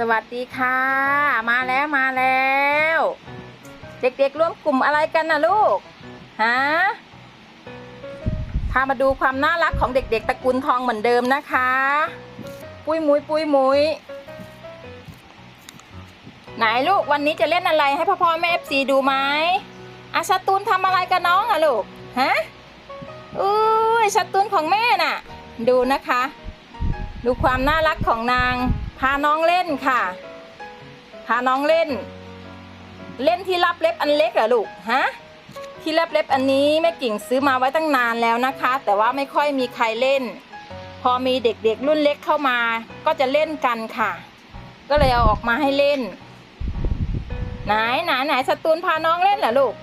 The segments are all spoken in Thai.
สวัสดีค่ะ มาแล้วมาแล้ว เด็กๆร่วมกลุ่มอะไรกันนะลูกฮะพามาดูความน่ารักของเด็กๆตระกูลทองเหมือนเดิมนะคะ ปุ้ยมุยปุ้ยมุยไหนลูกวันนี้จะเล่นอะไรให้พ่อพ่อแม่เอฟซีดูไหมอาชาตูนทำอะไรกับน้องอะลูกฮะอุ้ยชาตูนของแม่น่ะ ดูนะคะ ดูความน่ารักของนาง พาน้องเล่นค่ะ พาน้องเล่น เล่นที่รับเล็บอันเล็กเหรอลูกฮะที่รับเล็บอันนี้แม่กิ่งซื้อมาไว้ตั้งนานแล้วนะคะ แต่ว่าไม่ค่อยมีใครเล่น พอมีเด็กๆรุ่นเล็กเข้ามา ก็จะเล่นกันค่ะ ก็เลยเอาออกมาให้เล่น ไหนไหนไหนสตูนพาน้องเล่นเหรอลูก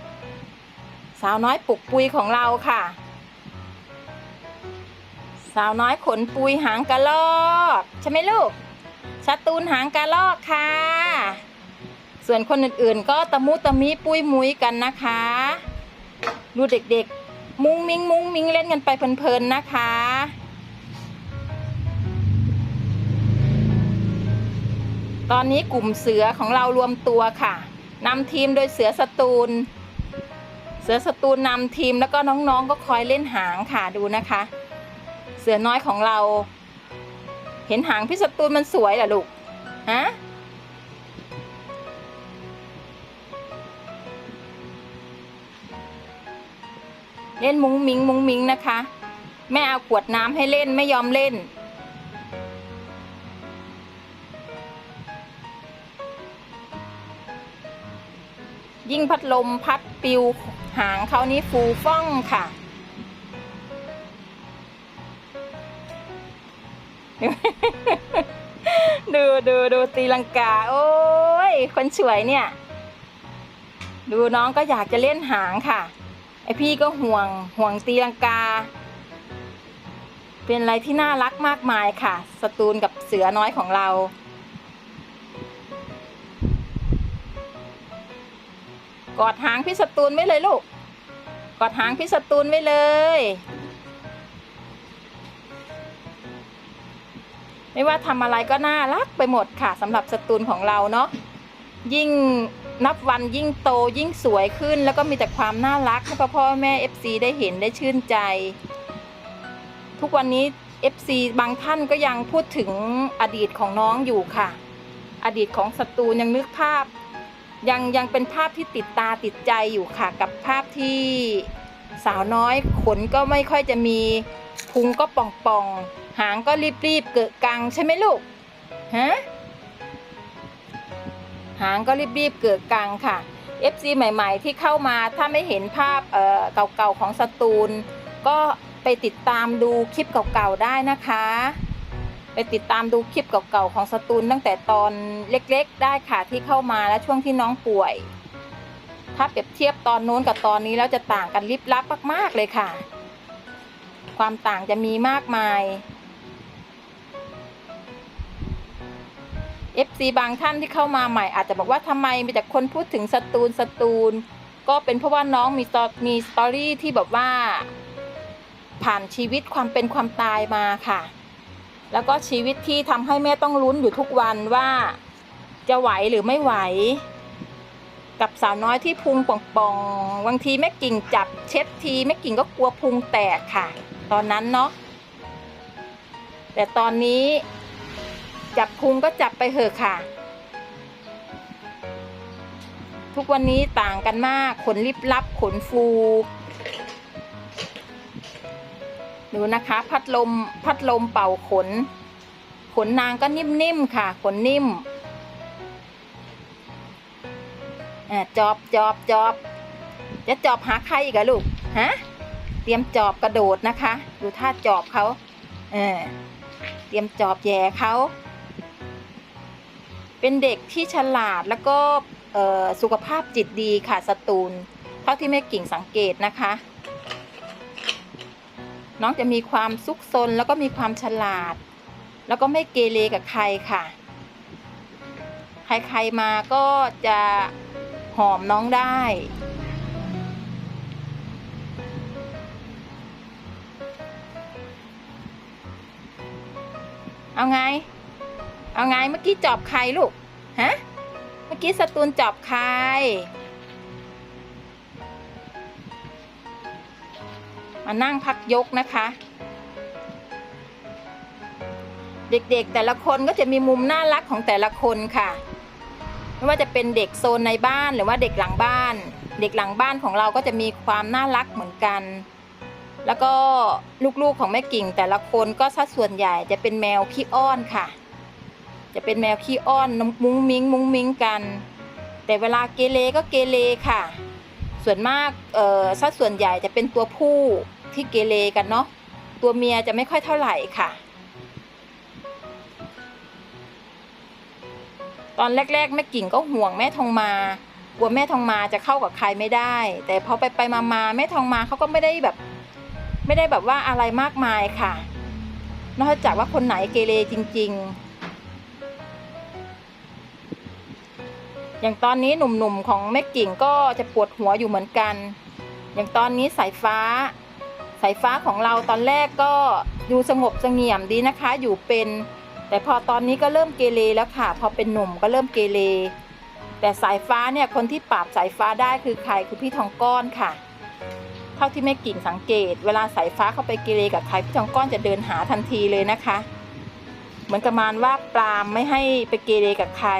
สาวน้อยปุกปุยของเราค่ะ สาวน้อยขนปุยหางกระลอกใช่ไหมลูก ชาตูนหางกระลอกค่ะ ส่วนคนอื่นๆ ก็ตะมุตะมิปุ้ยมุยกันนะคะดูเด็กๆ มุ้งมิงมุ้งมิงเล่นกันไปเพลินๆนะคะ ตอนนี้กลุ่มเสือของเรารวมตัวค่ะนำทีมโดยเสือสตูล เสือสตูลนำทีมแล้วก็น้องๆ ก็คอยเล่นหางค่ะดูนะคะ เสือน้อยของเรา เห็นหางพี่สตูลมันสวยเหรอลูก ฮะ เล่นมุ้งมิงมุ้งมิงนะคะ แม่เอาขวดน้ำให้เล่นไม่ยอมเล่น ยิ่งพัดลมพัดปิวหางเขานี้ฟูฟ่องค่ะ ดูดูดูตีลังกา โอ้ย คนสวยเนี่ย ดูน้องก็อยากจะเล่นหางค่ะ ไอพี่ก็ห่วงห่วงตีลังกา เป็นอะไรที่น่ารักมากมายค่ะสตูลกับเสือน้อยของเรากอดหางพี่สตูลไว้เลยลูก กอดหางพี่สตูลไว้เลย ไม่ว่าทำอะไรก็น่ารักไปหมดค่ะสำหรับสตูลของเราเนาะยิ่งนับวันยิ่งโตยิ่งสวยขึ้น แล้วก็มีแต่ความน่ารักให้พ่อพ่อแม่ FC ได้เห็นได้ชื่นใจ ทุกวันนี้ FC บางท่านก็ยังพูดถึงอดีตของน้องอยู่ค่ะ อดีตของสตูลยังนึกภาพ ยังยังเป็นภาพที่ติดตาติดใจอยู่ค่ะ กับภาพที่สาวน้อยขนก็ไม่ค่อยจะมีพุงก็ป่องป่องๆ หางก็รีบๆเกิดกังใช่ไหมลูกฮะหางก็รีบๆเกิดกังค่ะ FC ใหม่ ๆ ที่เข้ามาถ้าไม่เห็นภาพเอ่อเก่าๆของสตูล ก็ไปติดตามดูคลิปเก่าๆได้นะคะ ไปติดตามดูคลิปเก่าๆของสตูลตั้งแต่ตอนเล็กๆ ได้ค่ะที่เข้ามาและช่วงที่น้องป่วย ถ้าเปรียบเทียบตอนโน้นกับตอนนี้แล้วจะต่างกันลิบลับมากๆเลยค่ะ ความต่างจะมีมากมาย FC บางท่านที่เข้ามาใหม่อาจจะบอกว่าทำไมมีแต่คนพูดถึงสตูลสตูล ก็เป็นเพราะว่าน้องมีตอมีสตอรี่ที่แบบว่า ผ่านชีวิตความเป็นความตายมาค่ะ แล้วก็ชีวิตที่ทำให้แม่ต้องลุ้นอยู่ทุกวันว่าจะไหวหรือไม่ไหว กับสาวน้อยที่พุงป่องๆบางทีแม่กิ่งจับเช็ดทีแม่กิ่งก็กลัวพุงแตกค่ะ ตอนนั้นเนาะแต่ตอนนี้ จับพุงก็จับไปเถอะค่ะ ทุกวันนี้ต่างกันมากขนลิบลับขนฟูดูนะคะ พัดลมพัดลมเป่าขน ขนนางก็นิ่มๆค่ะ ขนนิ่มอ่าจอบจอบจอบ จะจอบหาใครอีกอะลูกฮะเตรียมจอบกระโดดนะคะ ดูท่าจอบเขาเออเตรียมจอบแย่เขา เป็นเด็กที่ฉลาดแล้วก็สุขภาพจิตดีค่ะสตูล เท่าที่แม่กิ่งสังเกตนะคะ น้องจะมีความซุกซนแล้วก็มีความฉลาด แล้วก็ไม่เกเรกับใครค่ะ ใครๆมาก็จะหอมน้องได้เอาไง เอาไงเมื่อกี้จอบใครลูก ฮะ เมื่อกี้สตูนจอบใคร มานั่งพักยกนะคะ เด็กๆแต่ละคนก็จะมีมุมน่ารักของแต่ละคนค่ะ ไม่ว่าจะเป็นเด็กโซนในบ้านหรือว่าเด็กหลังบ้าน เด็กหลังบ้านของเราก็จะมีความน่ารักเหมือนกัน แล้วก็ลูกๆของแม่กิ่งแต่ละคนก็สัดส่วนใหญ่จะเป็นแมวขี้อ้อนค่ะ จะเป็นแมวขี้อ้อนมุ้งมิ้งมุ้งมิ้งกัน แต่เวลาเกเรก็เกเรค่ะ ส่วนมากเอ่อสัดส่วนใหญ่จะเป็นตัวผู้ที่เกเรกันเนาะตัวเมียจะไม่ค่อยเท่าไหร่ค่ะ ตอนแรก ๆ แม่กิ่งก็ห่วงแม่ทองมากลัวแม่ทองมาจะเข้ากับใครไม่ได้ แต่พอไปไปมามาแม่ทองมาเขาก็ไม่ได้แบบ ไม่ได้แบบว่าอะไรมากมายค่ะ นอกจากว่าคนไหนเกเรจริง ๆ อย่างตอนนี้หนุ่มๆของแม่กิ่งก็จะปวดหัวอยู่เหมือนกัน อย่างตอนนี้สายฟ้า สายฟ้าของเราตอนแรกก็ดูสงบสงี่ยมดีนะคะ อยู่เป็น แต่พอตอนนี้ก็เริ่มเกเรแล้วค่ะ พอเป็นหนุ่มก็เริ่มเกเร แต่สายฟ้าเนี่ยคนที่ปราบสายฟ้าได้คือใครคือพี่ทองก้อนค่ะ เท่าที่แม่กิ่งสังเกต เวลาสายฟ้าเข้าไปเกเรกับใครพี่ทองก้อนจะเดินหาทันทีเลยนะคะ เหมือนกับมานว่าปรามไม่ให้ไปเกเรกับใคร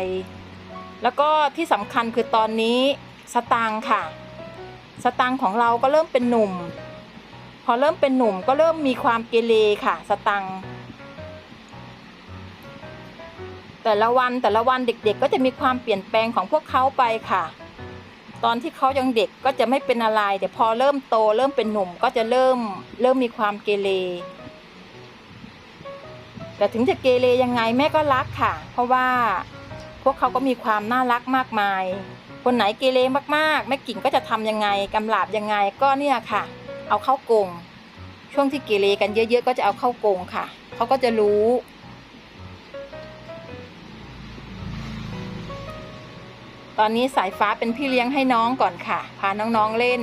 แล้วก็ที่สำคัญคือตอนนี้สตางค์ค่ะ สตางค์ของเราก็เริ่มเป็นหนุ่ม พอเริ่มเป็นหนุ่มก็เริ่มมีความเกเรค่ะ สตังค์แต่ละวันแต่ละวันเด็กๆ ก็จะมีความเปลี่ยนแปลงของพวกเขาไปค่ะ ตอนที่เขายังเด็กก็จะไม่เป็นอะไรแต่พอเริ่มโตเริ่มเป็นหนุ่มก็จะเริ่มเริ่มมีความเกเรแต่ถึงจะเกเรยังไงแม่ก็รักค่ะ เพราะว่า พวกเขาก็มีความน่ารักมากมาย คนไหนเกเรมากๆ แม่กิ่งก็จะทำยังไงกำลาบยังไงก็เนี่ยค่ะ เอาเข้ากงช่วงที่เกเรกันเยอะๆ ก็จะเอาเข้ากงค่ะ เขาก็จะรู้ ตอนนี้สายฟ้าเป็นพี่เลี้ยงให้น้องก่อนค่ะ พาน้องๆเล่น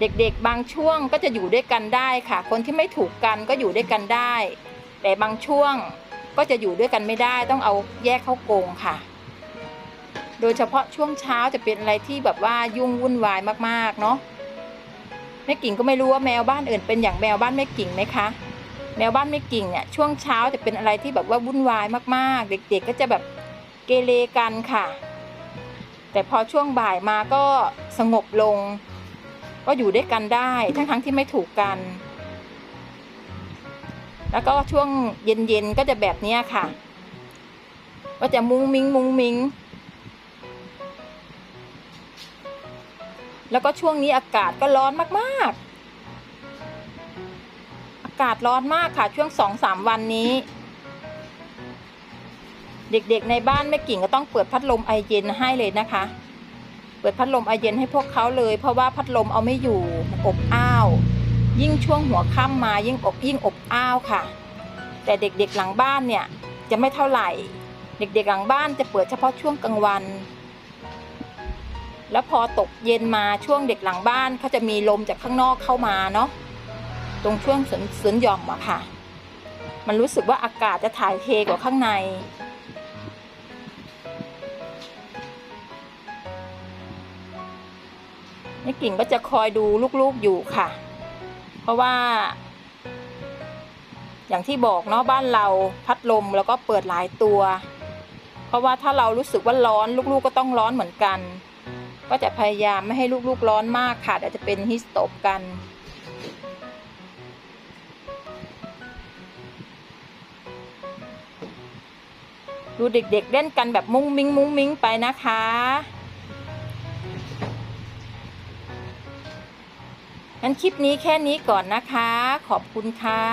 เด็กๆ บางช่วงก็จะอยู่ด้วยกันได้ค่ะ คนที่ไม่ถูกกันก็อยู่ด้วยกันได้ แต่บางช่วง ก็จะอยู่ด้วยกันไม่ได้ต้องเอาแยกเข้ากรงค่ะ โดยเฉพาะช่วงเช้าจะเป็นอะไรที่แบบว่ายุ่งวุ่นวายมากๆเนาะแม่กิ่งก็ไม่รู้ว่าแมวบ้านอื่นเป็นอย่างแมวบ้านแม่กิ่งไหมคะ แมวบ้านแม่กิ่งเนี่ยช่วงเช้าจะเป็นอะไรที่แบบว่าวุ่นวายมากๆ เด็กๆก็จะแบบเกเรกันค่ะ แต่พอช่วงบ่ายมาก็สงบลง ก็อยู่ด้วยกันได้ทั้งๆที่ไม่ถูกกัน แล้วก็ช่วงเย็นๆก็จะแบบนี้ค่ะ ก็จะมุ้งมิ้งมุ้งมิ้งแล้วก็ช่วงนี้อากาศก็ร้อนมากๆ อากาศร้อนมากค่ะ ช่วงสองสามวันนี้ เด็กๆในบ้านแม่กิ่งก็ต้องเปิดพัดลมไอเย็นให้เลยนะคะ เปิดพัดลมไอเย็นให้พวกเขาเลย เพราะว่าพัดลมเอาไม่อยู่อบอ้าว ยิ่งช่วงหัวค่ำมายิ่งอบยิ่งอบอ้าวค่ะ แต่เด็กๆหลังบ้านเนี่ยจะไม่เท่าไหร่ เด็กๆหลังบ้านจะเปิดเฉพาะช่วงกลางวัน แล้วพอตกเย็นมาช่วงเด็กหลังบ้านเขาจะมีลมจากข้างนอกเข้ามาเนาะตรงช่วงสวนสวนหย่อมอะค่ะ มันรู้สึกว่าอากาศจะถ่ายเทกว่าข้างในแม่กิ่งก็จะคอยดูลูกๆอยู่ค่ะ ราะว่า อย่างที่บอกเนาะบ้านเราพัดลมแล้วก็เปิดหลายตัว เพราะว่าถ้าเรารู้สึกว่าร้อนลูกๆก็ต้องร้อนเหมือนกัน ก็จะพยายามไม่ให้ลูกๆร้อนมากค่ะเดี๋ยวจะเป็นฮิสโตกกันดูเด็กๆเล่นกันแบบมุ้งมิ้งมุ้งมิ้งไปนะคะ งั้นคลิปนี้แค่นี้ก่อนนะคะ ขอบคุณค่ะ